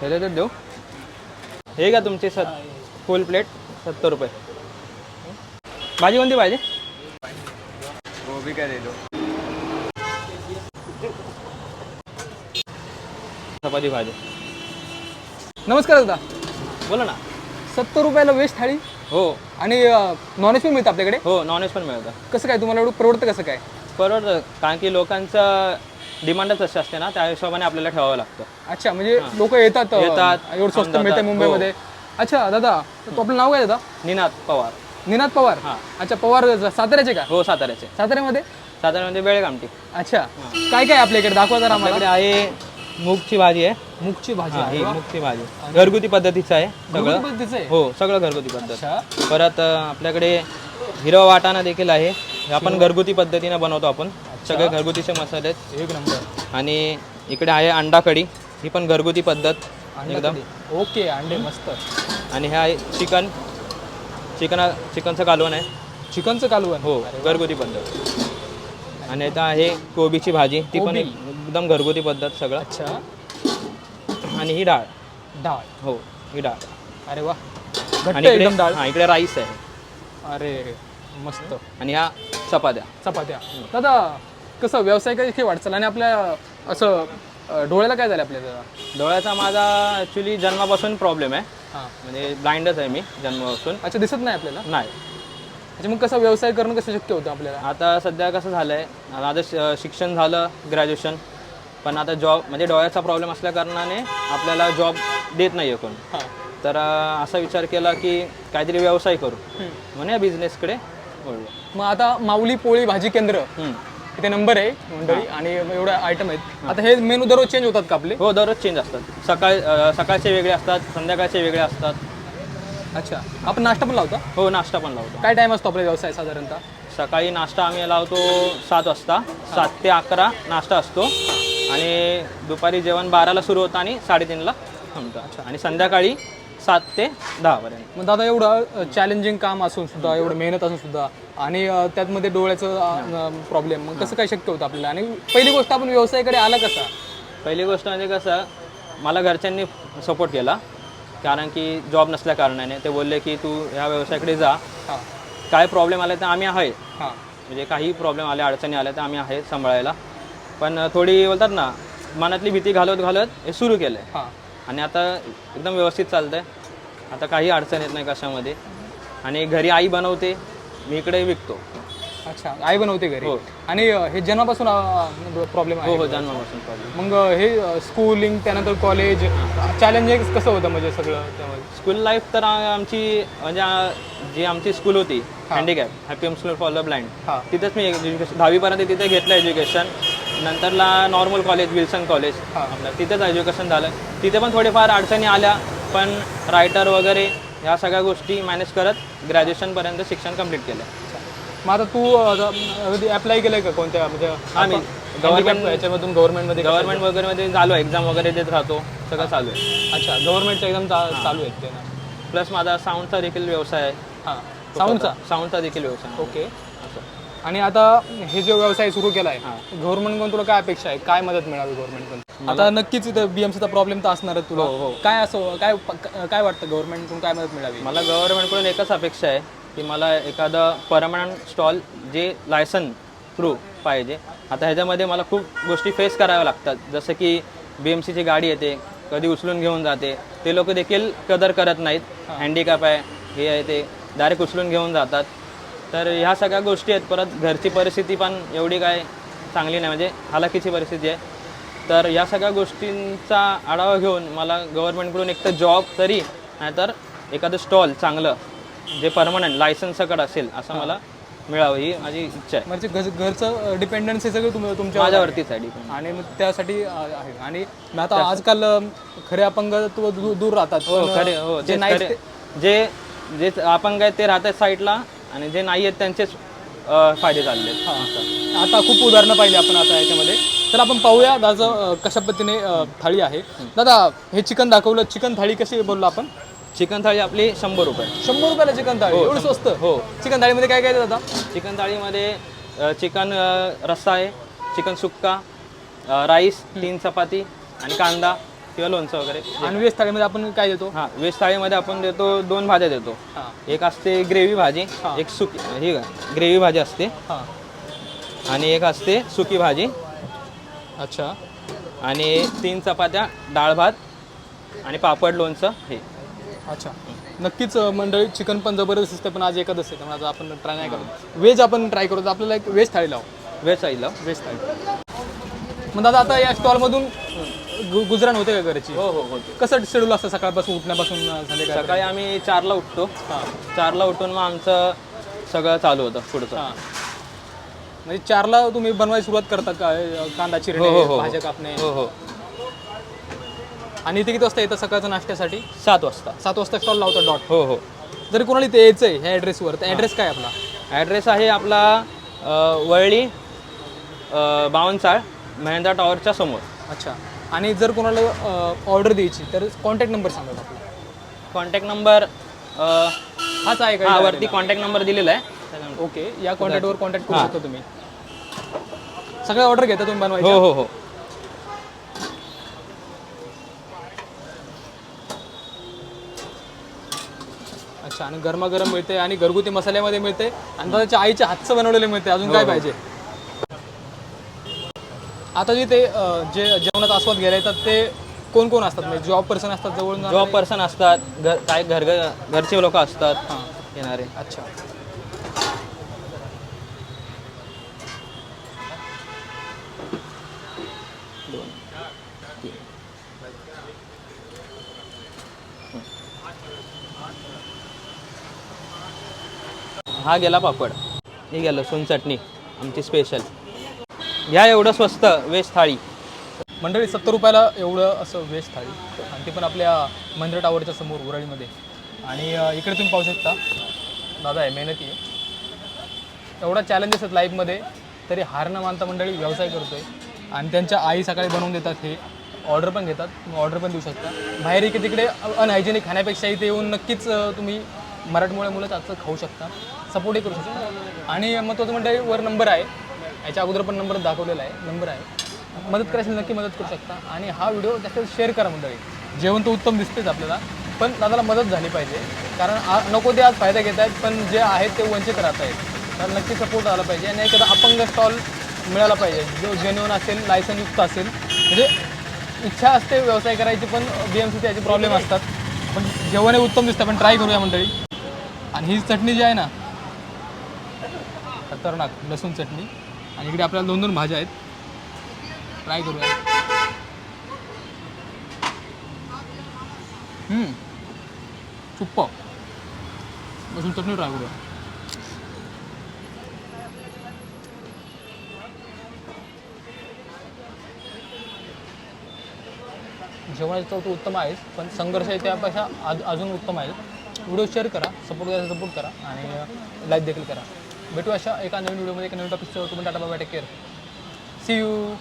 ह्याच्यातच देऊ. हे का तुमचे सत फुल प्लेट सत्तर रुपये. भाजी कोणती पाहिजे गोभी का दे दो. चपाती भाजी. नमस्कार दादा. बोला ना. सत्तर रुपयाला वेज थाळी? हो. आणि नॉनव्हेज पण मिळतं आपल्याकडे? हो नॉनव्हेज पण मिळतं. कसं काय तुम्हाला एवढं परवडतं कसं काय? परवडतं कारण की लोकांचं डिमांडच अशी असते ना त्या हिशोबाने आपल्याला ठेवावं लागतं. अच्छा म्हणजे लोक येतात अं, येतात, एवढं स्वस्त मिळतं. मुंबईमध्ये. अच्छा दादा तो आपलं नाव काय दादा? निनाद पवार. निनाद पवार? हां. अच्छा पवार साताऱ्याचे का? हो साताऱ्याचे. साताऱ्यामध्ये? साताऱ्यामध्ये वेळ कामटी अच्छा काय काय आपल्या इकडे? दाखवा जरा आपल्याकडे आम्हाला आहे मूगची भाजी आहे. मुगची भाजी हा, आहे ही. मूगची भाजी. घरगुती पद्धतीचं आहे सगळं. पद्धतीचं आहे? हो सगळं घरगुती पद्धत. अच्छा. परत अं, आपल्याकडे हिरवा वाटाणा देखील आहे. हे आपण घरगुती पद्धतीने बनवतो आपण. सगळे घरगुतीचे मसाले आहेत. एक नंबर. आणि इकडे आहे अंडा कढी. ही पण घरगुती पद्धत. एकदम. ओके अंडे मस्त. आणि हे आहे चिकन. चिकन चिकनचं कालवण आहे. चिकनचं कालवण? हो घरगुती पद्धत. आणि इथं आहे कोबीची भाजी. ती पण कोबी. एकदम घरगुती पद्धत सगळं. अच्छा. आणि ही डाळ. डाळ. हो ही डाळ. अरे वा. घट्ट आणि इकडे एकदम डाळ. हा इकडे राईस आहे. अरे मस्त. आणि ह्या चपात्या. चपात्या. दादा कसं व्यवसाय काही वाटचाल आणि आपल्या असं अं, डोळ्याला काय झालं आपल्या दादा डोळ्याचा माझा ॲक्च्युली जन्मापासून प्रॉब्लेम आहे. हां. म्हणजे ब्लाइंडच आहे मी जन्मापासून. अच्छा दिसत नाही आपल्याला? नाही. अच्छा मग कसं व्यवसाय करणं कसं शक्य होतं आपल्याला? आता सध्या कसं झालं आहे माझं श- शिक्षण झालं ग्रॅज्युएशन पण आता जॉब म्हणजे डोळ्याचा प्रॉब्लेम असल्या कारणाने आपल्याला जॉब देत नाही आहे कोण. हां. तर अं, असा विचार केला की काहीतरी व्यवसाय करू. म्हणून या बिझनेसकडे वळलो. मग आता माऊली पोळी भाजी केंद्र. हम्म. इथे नंबर आहे मंडळी आणि एवढ्या आयटम आहेत. आता हे मेनू दररोज चेंज होतात का आपले? हो दररोज चेंज असतात. सकाळ अं, सकाळचे वेगळे असतात संध्याकाळचे वेगळे असतात. अच्छा. आपण नाश्ता पण लावता? हो नाश्ता पण लावतो. काय टाइम असतो आपला व्यवसाय साधारणतः? सकाळी नाश्ता आम्ही लावतो सात वाजता. सात ते अकरा नाश्ता असतो. आणि दुपारी जेवण बाराला सुरू होतं आणि साडेतीनला थांबतं. आणि संध्याकाळी सात ते दहापर्यंत. मग दादा एवढं चॅलेंजिंग काम असून सुद्धा एवढं मेहनत असून सुद्धा आणि अं, त्यातमध्ये डोळ्याचं प्रॉब्लेम मग कसं काय शक्य होतं आपल्याला? आणि पहिली गोष्ट आपण व्यवसायाकडे आला कसा? पहिली गोष्ट म्हणजे कसं मला घरच्यांनी सपोर्ट केला. कारण की जॉब नसल्या कारणाने ते बोलले की तू ह्या व्यवसायाकडे जा. हां. काय प्रॉब्लेम आले तर आम्ही आहे. हां. म्हणजे काही प्रॉब्लेम आले अडचणी आल्या तर आम्ही आहे सांभाळायला. पण थोडी बोलतात ना मनातली भीती घालवत घालत हे सुरू केलं आहे हां. आणि आता एकदम व्यवस्थित चालतंय. आता काही अडचण येत नाही कशामध्ये. आणि घरी आई बनवते मी इकडे विकतो. अच्छा आई बनवते घरी? हो. आणि अं, हे जन्मापासून प्रॉब्लेम हो आहे? हो जन्मापासून प्रॉब्लेम मग अं, हे स्कूलिंग त्यानंतर कॉलेज चॅलेंजिंग कसं होतं म्हणजे सगळं त्यामध्ये? स्कूल लाईफ तर आ- आमची म्हणजे आ- जी आमची स्कूल होती handicap happy home school for the blind हां. तिथेच मी एज्युकेशन दहावीपर्यंत तिथे घेतलं एज्युकेशन नंतरला नॉर्मल कॉलेज विल्सन कॉलेज हां. आपलं तिथेच एज्युकेशन झालं. तिथे पण थोडेफार अडचणी आल्या पण रायटर वगैरे ह्या सगळ्या गोष्टी मॅनेज करत ग्रॅज्युएशनपर्यंत शिक्षण कंप्लीट केलं. मग आता तू अप्लाय केलंय का कोणत्या म्हणजे हा, मी गव्हर्नमेंट याच्यामधून गव्हर्नमेंटमध्ये गव्हर्नमेंट वगैरे मध्ये चालू आहे एक्झाम वगैरे देत राहतो सगळं चालू आहे. अच्छा गव्हर्नमेंटच्या एकदम चा- चालू आहेत ते प्लस माझा साऊंडचा देखील व्यवसाय आहे. हां. साऊंडचा साऊंडचा देखील व्यवसाय. ओके आणि आता हे जो व्यवसाय सुरू केला आहे गव्हर्नमेंटकडून तुला काय अपेक्षा आहे? काय मदत मिळावी गव्हर्नमेंटकडून आता नक्कीच इथं बीएमसीचा प्रॉब्लेम तर असणारच तुला. हो, हो. काय असं काय काय वाटतं गव्हर्नमेंटकडून काय मदत मिळावी? मला गव्हर्नमेंटकडून एकच अपेक्षा आहे की मला एखादं परमनंट स्टॉल जे लायसन थ्रू पाहिजे आता ह्याच्यामध्ये मला खूप गोष्टी फेस कराव्या लागतात. जसं की बी एम सीची गाडी येते कधी उचलून घेऊन जाते. ते लोक देखील कदर करत नाहीत. हँडिकॅप आहे हे आहे ते. डायरेक्ट उचलून घेऊन जातात. तर ह्या सगळ्या गोष्टी आहेत. परत घरची परिस्थिती पण एवढी काय चांगली नाही. म्हणजे हालाकीची परिस्थिती आहे. तर या सगळ्या गोष्टींचा आढावा घेऊन मला गव्हर्नमेंटकडून एक तर जॉब तरी नाहीतर एखादं स्टॉल चांगलं जे परमनंट लायसन्स सकट असेल असं मला मिळावं ही माझी इच्छा आहे. म्हणजे घ- घरचं डिपेंडन्सी सगळं तुम तुमच्या माझ्यावरतीच आहे depend. आणि मग त्यासाठी आहे. आणि मग आता आजकाल अ, खरे अपंगत्व दू- दूर राहतात. हो पण, खरे अ, हो जे तेच नाही खरे. जे जे अपंग आहेत ते राहतात साईडला आणि जे नाही आहेत त्यांचेच अं, फायदे चालले आहेत. आता खूप उदाहरणं पाहिली आपण आता याच्यामध्ये. तर आपण पाहूया दादा अ, कशा पद्धतीने अ, थाळी आहे. दादा हे चिकन दाखवलं. चिकन थाळी कशी बोललो आपण? चिकन थाळी आपली शंभर रुपये. शंभर रुपयाला चिकन थाळी. एवढं स्वस्त? हो. चिकन थाळीमध्ये काय काय आहे दादा? चिकन थाळीमध्ये अ, चिकन अ, रस्सा आहे चिकन सुक्का अ, राईस तीन चपाती आणि कांदा. किंवा लोणचं वगैरे. आणि वेज थाळीमध्ये आपण काय देतो? हां वेज थाळीमध्ये आपण देतो दोन भाज्या देतो. हां. एक असते ग्रेव्ही भाजी हा. एक सुकी ही ग्रेव्ही भाजी असते. हां. आणि एक असते सुकी भाजी. अच्छा. आणि तीन चपात्या डाळ भात आणि पापड लोणचं हे. अच्छा. नक्कीच अं, मंडळी चिकन पण जबरदस्त असते पण आज एकच असते त्यामुळे आज आपण ट्राय नाही करत. व्हेज आपण ट्राय करू तर आपल्याला एक व्हेज थाळी लावू. वेज थाळीला व्हेज थाळी. मग दादा आता या स्टॉलमधून गु गुजराण होते का घरची? हो हो होते. कसं शेड्यूल असतं? सकाळपासून उठण्यापासून अं, संध्याकाळ सकाळी आम्ही चारला उठतो. हां. चारला उठून मग आमचं सगळं चालू होतं पुढचं. हां. म्हणजे चारला तुम्ही बनवायला सुरुवात करता का? अं, कांदा हो, हो, चिरणे हो. भाज्या कापणे? हो हो. आणि इथे किती वाजता येतं सकाळच्या नाश्त्यासाठी? सात वाजता. सात वाजता स्टॉल लावतो डॉट हो हो. जरी कोणाला इथे यायचं आहे ह्या ॲड्रेसवर तर ॲड्रेस काय आपला? ॲड्रेस आहे आपला अ, वळली अ, बावनचाळ महेंद्रा टॉवरच्या समोर. अच्छा. आणि जर कोणाला ऑर्डर द्यायची तर कॉन्टॅक्ट नंबर सांगा आपला कॉन्टॅक्ट नंबर हाच आहे का हा वरती कॉन्टॅक्ट नंबर दिलेला आहे. ओके या कॉन्टॅक्टवर कॉन्टॅक्ट करू शकता तुम्ही. सगळे ऑर्डर घेता तुम्ही बनवायचे हो हो हो. अच्छा आणि गरमागरम मिळते आणि घरगुती मसाल्यामध्ये मिळते आणि त्याच्या आईच्या हातचं बनवलेले मिळते अजून काय पाहिजे? आता जे ते अं, जे जेवणाचा आस्वाद घ्यायला येतात ते कोण कोण असतात? म्हणजे जॉब पर्सन असतात जवळ जॉब पर्सन असतात घर काय घर घरचे लोक असतात हां. येणारे. अच्छा. हा गेला पापड. हे गेलं सोन चटणी आमची स्पेशल घ्या एवढं स्वस्त वेज थाळी. मंडळी सत्तर रुपयाला एवढं असं वेज थाळी. आणि ते पण आपल्या मंदिर टावरच्या समोर उराळीमध्ये. आणि इकडे तुम्ही पाहू शकता. दादा आहे मेहनती आहे. एवढा चॅलेंजेस आहेत लाईफमध्ये तरी हार न मानता मंडळी व्यवसाय करतो आहे आणि त्यांच्या आई सकाळी बनवून देतात हे. ऑर्डर पण घेतात. तुम्ही ऑर्डर पण देऊ शकता. बाहेर इकडे तिकडे अनहायजेनिक खाण्यापेक्षा इथे येऊन नक्कीच तुम्ही मराठमोळ्या मुलं आजचं खाऊ शकता. सपोर्टही करू शकता. आणि मग तो मंडळी वर नंबर आहे. याच्या अगोदर पण नंबर दाखवलेला आहे नंबर आहे. मदत करायची नक्की मदत करू शकता. आणि हा व्हिडिओ जास्त शेअर करा मंडळी. जेवण तर उत्तम दिसतेच आपल्याला पण दादाला मदत झाली पाहिजे. कारण आ- नको ते आज फायदा घेत आहेत पण जे आहेत ते वंचित राहत आहेत. तर नक्की सपोर्ट आला पाहिजे आणि एखादा अपंग स्टॉल मिळाला पाहिजे. जो जेन्युन असेल लायसनयुक्त असेल. म्हणजे इच्छा असते व्यवसाय करायची पण बी एम सी याचे प्रॉब्लेम असतात. पण जेवण हे उत्तम दिसतं पण ट्राय करूया मंडळी. आणि ही चटणी जी आहे ना खतरनाक लसूण चटणी. आणि इकडे आपल्याला दोन दोन भाज्या आहेत. ट्राय करूया. हम्म. सुप्प लसूण चटणी ट्राय करूया. जेवणाची चव उत्तम आहेच पण संघर्ष आहे त्यापेक्षा आज अजून उत्तम आहे व्हिडिओ शेअर करा सपोर्ट करायचा सपोर्ट करा आणि लाईक देखील करा. भेटू अशा एका नवीन व्हिडिओमध्ये एका नवीन टॉपिकसह तुम्ही टाटा बाबा टेक केअर सी यू